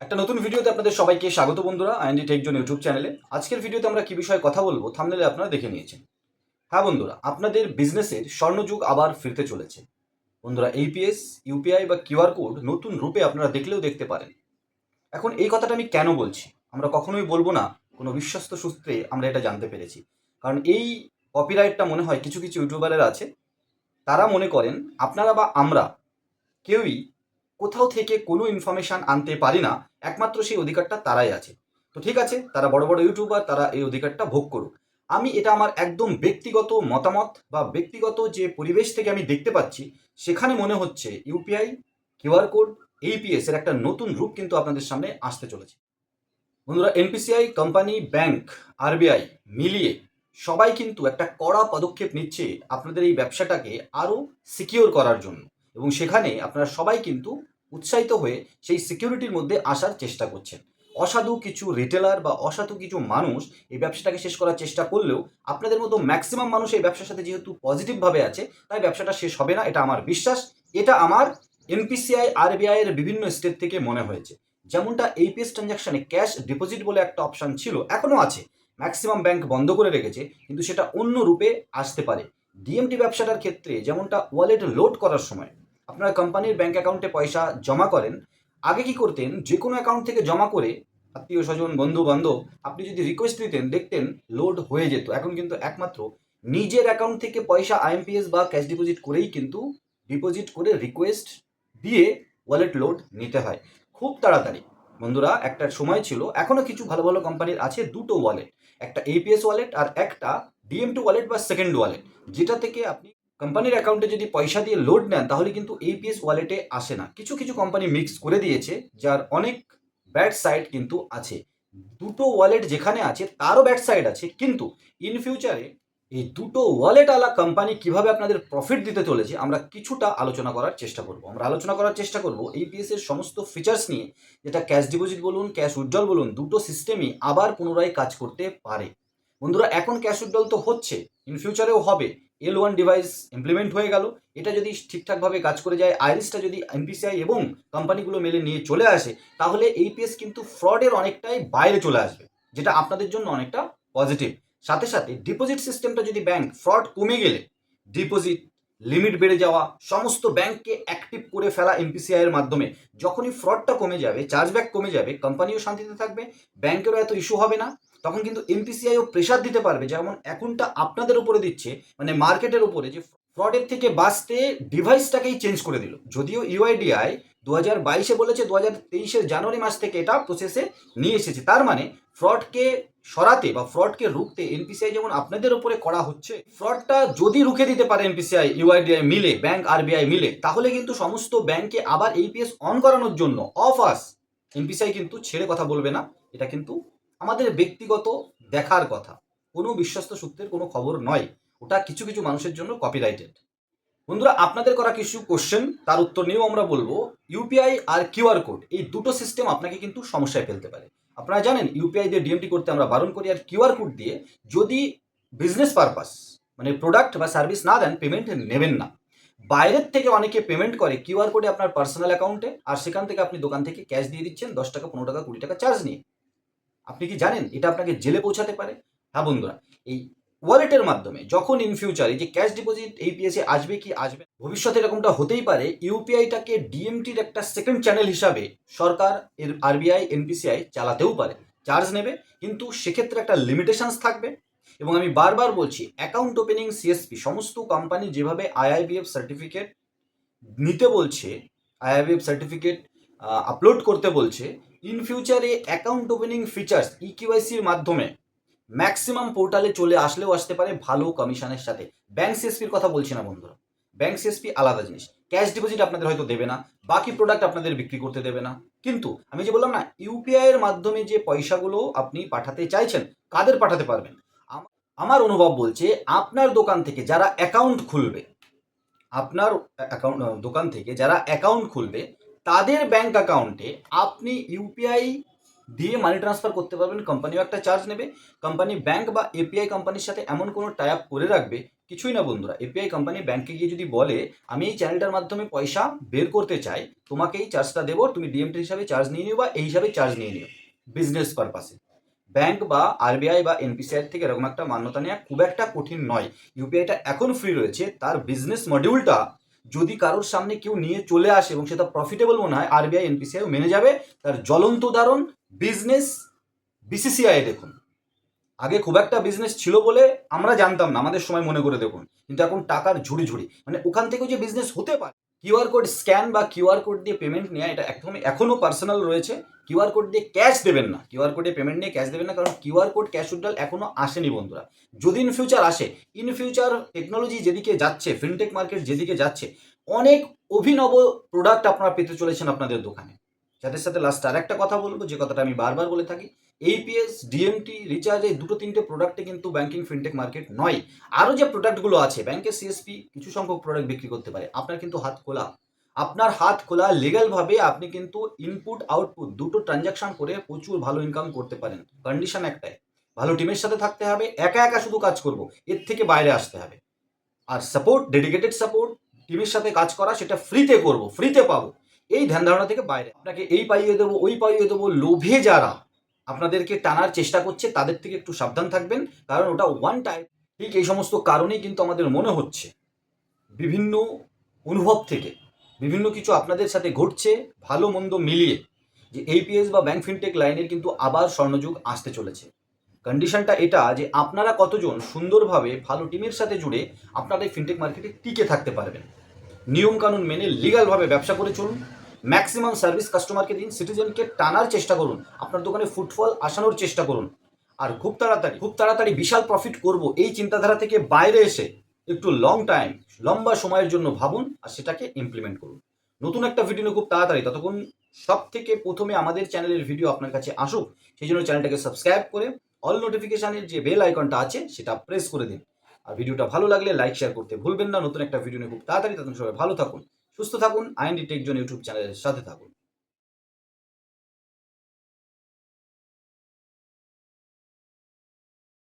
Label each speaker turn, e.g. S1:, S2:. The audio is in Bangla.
S1: একটা নতুন ভিডিওতে আপনাদের সবাইকে স্বাগত বন্ধুরা, আইএনডি টেকজন ইউটিউব চ্যানেলে। আজকের ভিডিওতে আমরা কি বিষয়ে কথা বলব থামনেলে আপনারা দেখে নিয়েছেন। হ্যাঁ বন্ধুরা, আপনাদের বিজনেসের স্বর্ণযুগ আবার ফিরতে চলেছে। বন্ধুরা এইপিএস ইউপিআই বা কিউআর কোড নতুন রূপে আপনারা দেখলেও দেখতে পারেন। এখন এই কথাটা আমি কেন বলছি? আমরা কখনোই বলব না, কোনো বিশ্বস্ত সূত্রে আমরা এটা জানতে পেরেছি। কারণ এই কপিরাইটটা মনে হয় কিছু কিছু ইউটিউবারের আছে, তারা মনে করেন, আপনারা বা আমরা কেউই কোথাও থেকে কোনো ইনফরমেশান আনতে পারি না। একমাত্র সেই অধিকারটা তারাই আছে। তো ঠিক আছে, তারা বড় বড় ইউটিউবার তারা এই অধিকারটা ভোগ করুক। আমি এটা আমার একদম ব্যক্তিগত মতামত বা ব্যক্তিগত যে পরিবেশ থেকে আমি দেখতে পাচ্ছি, সেখানে মনে হচ্ছে ইউপিআই কিউআর কোড এইপিএস এর একটা নতুন রূপ কিন্তু আপনাদের সামনে আসতে চলেছে। বন্ধুরা এনপিসিআই কোম্পানি ব্যাংক আরবিআই মিলিয়ে সবাই কিন্তু একটা কড়া পদক্ষেপ নিচ্ছে আপনাদের এই ব্যবসাটাকে আরও সিকিওর করার জন্য। এবং সেখানে আপনারা সবাই কিন্তু উৎসাহিত হয়ে সেই সিকিউরিটির মধ্যে আসার চেষ্টা করছেন। অসাধু কিছু রিটেলার বা অসাধু কিছু মানুষ এই ব্যবসাটাকে শেষ করার চেষ্টা করলেও আপনাদের মতো ম্যাক্সিমাম মানুষ এই ব্যবসার সাথে যেহেতু পজিটিভভাবে আছে, তাই ব্যবসাটা শেষ হবে না, এটা আমার বিশ্বাস। এটা আমার এনপিসিআই আরবিআই এর বিভিন্ন স্টেট থেকে মনে হয়েছে। যেমনটা এইপিএস ট্রানজাকশনে ক্যাশ ডিপোজিট বলে একটা অপশান ছিল, এখনও আছে। ম্যাক্সিমাম ব্যাংক বন্ধ করে রেখেছে, কিন্তু সেটা অন্য রূপে আসতে পারে। ডিএমটি ব্যবসাটার ক্ষেত্রে যেমনটা ওয়ালেট লোড করার সময় আপনারা কোম্পানির ব্যাংক অ্যাকাউন্টে পয়সা জমা করেন, আগে কি করতেন? যে কোনো অ্যাকাউন্ট থেকে জমা করে আত্মীয় স্বজন বন্ধু বান্ধব আপনি যদি রিকোয়েস্ট দিতেন, দেখতেন লোড হয়ে যেত। এখন কিন্তু একমাত্র নিজের অ্যাকাউন্ট থেকে পয়সা আইএমপিএস বা ক্যাশ ডিপোজিট করেই কিন্তু ডিপোজিট করে রিকোয়েস্ট দিয়ে ওয়ালেট লোড নিতে হয়। খুব তাড়াতাড়ি। বন্ধুরা, একটা সময় ছিল এখনও কিছু ভালো ভালো কোম্পানির আছে দুটো ওয়ালেট একটা এপিএস ওয়ালেট আর একটা ডিএম টু ওয়ালেট বা সেকেন্ড ওয়ালেট যেটা থেকে আপনি কোম্পানির অ্যাকাউন্টে যদি পয়সা দিয়ে লোড নেন, তাহলে কিন্তু এপিএস ওয়ালেটে আসে না। কিছু কিছু কোম্পানি মিক্স করে দিয়েছে, যার অনেক ব্যাড সাইড কিন্তু আছে। দুটো ওয়ালেট যেখানে আছে, তারও ব্যাড সাইড আছে। কিন্তু ইন ফিউচারে এই দুটো ওয়ালেট আলা কোম্পানি কীভাবে আপনাদের প্রফিট দিতে চলেছে, আমরা কিছুটা আলোচনা করার চেষ্টা করব। আমরা আলোচনা করার চেষ্টা করব এইপিএস এর সমস্ত ফিচার্স নিয়ে। যেটা ক্যাশ ডিপোজিট বলুন ক্যাশ উজ্জ্বল বলুন, দুটো সিস্টেমই আবার পুনরায় কাজ করতে পারে। বন্ধুরা, এখন ক্যাশ উজ্জ্বল তো হচ্ছে ইন ফিউচারেও হবে। এল ওয়ান ডিভাইস ইমপ্লিমেন্ট হয়ে গেল। এটা যদি ঠিকঠাকভাবে কাজ করে যায়, আইরিসটা যদি এনপিসিআই এবং কোম্পানিগুলো মেলে নিয়ে চলে আসে, তাহলে এইপিএস কিন্তু ফ্রডের অনেকটাই বাইরে চলে আসবে, যেটা আপনাদের জন্য অনেকটা পজিটিভ সাথে সাথে ডিপোজিট সিস্টেমটা যদি ব্যাংক ফ্রড কমে গেলে ডিপোজিট লিমিট বেড়ে যাওয়া, সমস্ত ব্যাংককে অ্যাক্টিভ করে ফেলা এনপিসিআই এর মাধ্যমে। যখনই ফ্রডটা কমে যাবে চার্জব্যাক কমে যাবে কোম্পানিও শান্তিতে থাকবে ব্যাংকেরও এত ইস্যু হবে না, তখন কিন্তু এমপিসিআইও প্রেশার দিতে পারবে। যেমন এখনটা আপনাদের উপরে দিচ্ছে মানে মার্কেটের উপরে, যে ফ্রডের থেকে বাঁচতে ডিভাইসটাকেই চেঞ্জ করে দিল। যদিও ইউআইডিআই দু হাজার বাইশে বলেছে দু হাজার তেইশের জানুয়ারি মাস থেকে এটা প্রসেসে নিয়ে এসেছে। তার মানে ফ্রডকে সরাতে বা ফ্রডকে রুখতে এনপিসিআই যেমন আপনাদের উপরে করা হচ্ছে ফ্রডটা যদি রুখে দিতে পারে এনপিসিআই ইউআইডিআই মিলে ব্যাংক আরবিআই মিলে, তাহলে কিন্তু সমস্ত ব্যাংকে আবার এইপিএস অন করানোর জন্য অফ আস এনপিসিআই কিন্তু ছেড়ে কথা বলবে না, এটা কিন্তু আমাদের ব্যক্তিগত দেখার কথা। কোনো বিশ্বস্ত সূত্রের কোনো খবর নয়, ওটা কিছু কিছু মানুষের জন্য কপিরাইটেড বন্ধুরা, আপনাদের করা কিছু কোশ্চেন তার উত্তর নিয়েও আমরা বলব ইউপিআই আর কিউআর কোড এই দুটো সিস্টেম আপনাকে কিন্তু সমস্যায় ফেলতে পারে। আপনারা জানেন ইউপিআই দিয়ে ডিএমটি করতে আমরা বারণ করি আর কিউআর কোড দিয়ে যদি বিজনেস পারপাস মানে প্রোডাক্ট বা সার্ভিস না দেন পেমেন্ট নেবেন না। বাইরের থেকে অনেকে পেমেন্ট করে কিউআর কোডে আপনার পার্সোনাল অ্যাকাউন্টে আর সেখান থেকে আপনি দোকান থেকে ক্যাশ দিয়ে দিচ্ছেন, দশ টাকা, পনেরো টাকা, কুড়ি টাকা চার্জ নিয়ে। আপনি কি জানেন? এটা আপনাকে জেলে পৌঁছাতে পারে। হ্যাঁ বন্ধুরা, এই ওয়ালেটের মাধ্যমে যখন ইন ফিউচারে যে ক্যাশ ডিপোজিট এই পিএসে আসবে কি আসবে ভবিষ্যতে এরকমটা হতেই পারে ইউপিআইটাকে ডিএমটির একটা সেকেন্ড চ্যানেল হিসাবে সরকার, এর আরবিআই এনপিসিআই চালাতেও পারে। চার্জ নেবে, কিন্তু সেক্ষেত্রে একটা লিমিটেশনস থাকবে। এবং আমি বারবার বলছি অ্যাকাউন্ট ওপেনিং সিএসপি সমস্ত কোম্পানি যেভাবে আইআইবিএফ সার্টিফিকেট নিতে বলছে আইআইবিএফ সার্টিফিকেট আপলোড করতে বলছে ইন ফিউচারে অ্যাকাউন্ট ওপেনিং ফিচার্স ইকিউআইসির মাধ্যমে ম্যাক্সিমাম পোর্টালে চলে আসলেও আসতে পারে ভালো কমিশনের সাথে। ব্যাংক সিএসপির কথা বলছি না বন্ধুরা। ব্যাংক সিএসপি আলাদা জিনিস। ক্যাশ ডিপোজিট আপনাদের হয়তো দেবে না, বাকি প্রোডাক্ট আপনাদের বিক্রি করতে দেবে না। কিন্তু আমি যে বললাম না ইউপিআই এর মাধ্যমে যে পয়সাগুলো আপনি পাঠাতে চাইছেন, কাদের পাঠাতে পারবেন? আমার অনুভব বলছে আপনার দোকান থেকে যারা অ্যাকাউন্ট খুলবে, আপনার অ্যাকাউন্ট দোকান থেকে যারা অ্যাকাউন্ট খুলবে, তাদের ব্যাংক অ্যাকাউন্টে আপনি ইউপিআই দিয়ে মানি ট্রান্সফার করতে পারবেন কোম্পানিও একটা চার্জ নেবে। কোম্পানি ব্যাংক বা এপিআই কোম্পানির সাথে এমন কোনো টাই আপ করে রাখবে, কিছুই না বন্ধুরা। এপিআই কোম্পানি ব্যাংকে গিয়ে যদি বলে, আমি এই চ্যানেলটার মাধ্যমে পয়সা বের করতে চাই, তোমাকে এই চার্জটা দেবো, তুমি ডিএমটি হিসাবে চার্জ নিয়ে নিও বা এই হিসাবে চার্জ নিয়ে নিও বিজনেস পারপাসে ব্যাংক বা আরবিআই বা এনপিসিআই থেকে এরকম একটা মান্যতা নেওয়া খুব একটা কঠিন নয়। ইউপিআইটা এখন ফ্রি রয়েছে, তার বিজনেস মডিউলটা যদি কারোর সামনে কেউ নিয়ে চলে আসে এবং সেটা প্রফিটেবল মনে হয় আরবিআই এনপিসিআই মেনে যাবে, তার জ্বলন্ত উদাহরণ বিজনেস বিসিসিআই দেখুন। আগে খুব একটা বিজনেস ছিল বলে আমরা জানতাম না, আমাদের সময় মনে করে দেখুন। কিন্তু এখন টাকার ঝুড়ি ঝুড়ি মানে ওখান থেকেও যে বিজনেস হতে পারে কিউআর কোড স্ক্যান বা কিউআর কোড দিয়ে পেমেন্ট নেওয়া এটা একদমই এখনও পার্সোনাল রয়েছে। কিউআর কোড দিয়ে ক্যাশ দেবেন না কিউআর কোডে পেমেন্ট নিয়ে ক্যাশ দেবেন না, কারণ কিউআর কোড ক্যাশ উইথড্রল এখনও আসেনি বন্ধুরা। যদি ইন ফিউচার আসে ইন ফিউচার টেকনোলজি যেদিকে যাচ্ছে ফিনটেক মার্কেট যেদিকে যাচ্ছে, অনেক অভিনব প্রোডাক্ট আপনারা পেতে চলেছেন আপনাদের দোকানে। সাথে সাথে লাস্ট আর একটা কথা বলব, যে কথাটা আমি বারবার বলে থাকি এইপিএস ডিএমটি রিচার্জ এই দুটো তিনটে প্রোডাক্টে কিন্তু ব্যাংকিং ফিনটেক মার্কেট নয়। আরও যে প্রোডাক্টগুলো আছে ব্যাংকের সিএসপি কিছু সংখ্যক প্রোডাক্ট বিক্রি করতে পারে। আপনার কিন্তু হাত খোলা। আপনার হাত খোলা লিগালভাবে আপনি কিন্তু ইনপুট আউটপুট দুটো ট্রানজাকশন করে প্রচুর ভালো ইনকাম করতে পারেন। কন্ডিশন একটাই, ভালো টিমের সাথে থাকতে হবে, একা একা শুধু কাজ করব, এর থেকে বাইরে আসতে হবে। আর সাপোর্ট ডেডিকেটেড সাপোর্ট টিমের সাথে কাজ করা, সেটা ফ্রিতে করব ফ্রিতে পাবো। এই ধ্যান ধারণা থেকে বাইরে। আপনাকে এই পাইয়ে দেবো, ওই পাইয়ে দেবো, লোভে যারা আপনাদেরকে টানার চেষ্টা করছে, তাদের থেকে একটু সাবধান থাকবেন, কারণ ওটা ওয়ান টাইম ঠিক এই সমস্ত কারণেই কিন্তু আমাদের মনে হচ্ছে, বিভিন্ন অনুভব থেকে, বিভিন্ন কিছু আপনাদের সাথে ঘটছে, ভালো মন্দ মিলিয়ে, যে এইপিএস বা ব্যাংক ফিনটেক লাইনের কিন্তু আবার স্বর্ণযুগ আসতে চলেছে। কন্ডিশনটা এটা যে আপনারা কতজন সুন্দরভাবে ভালো টিমের সাথে জুড়ে আপনারা এই ফিনটেক মার্কেটে টিকে থাকতে পারবেন। নিয়মকানুন মেনে লিগালভাবে ব্যবসা করে চলুন। ম্যাক্সিমাম সার্ভিস কাস্টমারকে দিন সিটিজেনকে টানার চেষ্টা করুন। আপনার দোকানে ফুটফল আসানোর চেষ্টা করুন। আর খুব তাড়াতাড়ি খুব তাড়াতাড়ি বিশাল প্রফিট করব এই চিন্তাধারা থেকে বাইরে এসে একটু লং টাইম লম্বা সময়ের জন্য ভাবুন আর সেটাকে ইমপ্লিমেন্ট করুন। নতুন একটা ভিডিও খুব তাড়াতাড়ি ততক্ষণ সব থেকে প্রথমে আমাদের চ্যানেলের ভিডিও আপনার কাছে আসুক, সেই জন্য চ্যানেলটাকে সাবস্ক্রাইব করে অল নোটিফিকেশানের যে বেল আইকনটা আছে, সেটা প্রেস করে দিন। আর ভিডিওটা ভালো লাগলে লাইক শেয়ার করতে ভুলবেন না। নতুন একটা ভিডিও নিয়ে খুব তাড়াতাড়ি তখন সবাই ভালো থাকুন। সুস্থ থাকুন আইন ডিটেকজন ইউটিউব চ্যানেলের সাথে থাকুন।